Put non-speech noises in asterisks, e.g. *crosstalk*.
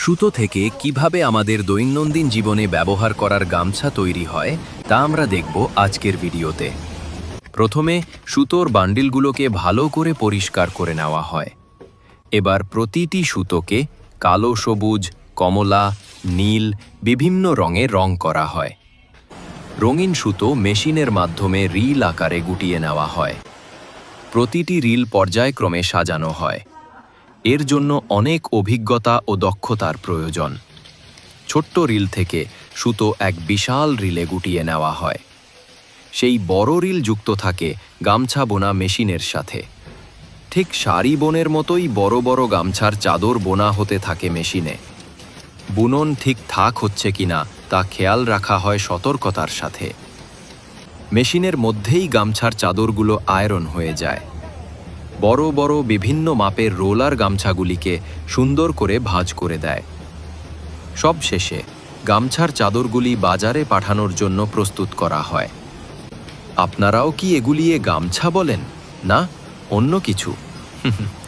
সুতো থেকে কীভাবে আমাদের দৈনন্দিন জীবনে ব্যবহার করার গামছা তৈরি হয়, তা আমরা দেখব আজকের ভিডিওতে। প্রথমে সুতোর বান্ডিলগুলোকে ভালো করে পরিষ্কার করে নেওয়া হয়। এবার প্রতিটি সুতোকে কালো, সবুজ, কমলা, নীল, বিভিন্ন রঙে রং করা হয়। রঙিন সুতো মেশিনের মাধ্যমে রিল আকারে গুটিয়ে নেওয়া হয়। প্রতিটি রিল পর্যায়ক্রমে সাজানো হয়। এর জন্য অনেক অভিজ্ঞতা ও দক্ষতার প্রয়োজন। ছোট্ট রিল থেকে সুতো এক বিশাল রিলে গুটিয়ে নেওয়া হয়। সেই বড় রিল যুক্ত থাকে গামছা বোনা মেশিনের সাথে। ঠিক শাড়ি বোনের মতোই বড় বড় গামছার চাদর বোনা হতে থাকে মেশিনে। বুনন ঠিক থাক হচ্ছে কিনা তা খেয়াল রাখা হয় সতর্কতার সাথে। মেশিনের মধ্যেই গামছার চাদরগুলো আয়রন হয়ে যায়। বড় বড় বিভিন্ন মাপের রোলার গামছাগুলিকে সুন্দর করে ভাঁজ করে দেয়। সব শেষে গামছার চাদরগুলি বাজারে পাঠানোর জন্য প্রস্তুত করা হয়। আপনারাও কি এগুলিয়ে গামছা বলেন? না, অন্য কিছু। *laughs*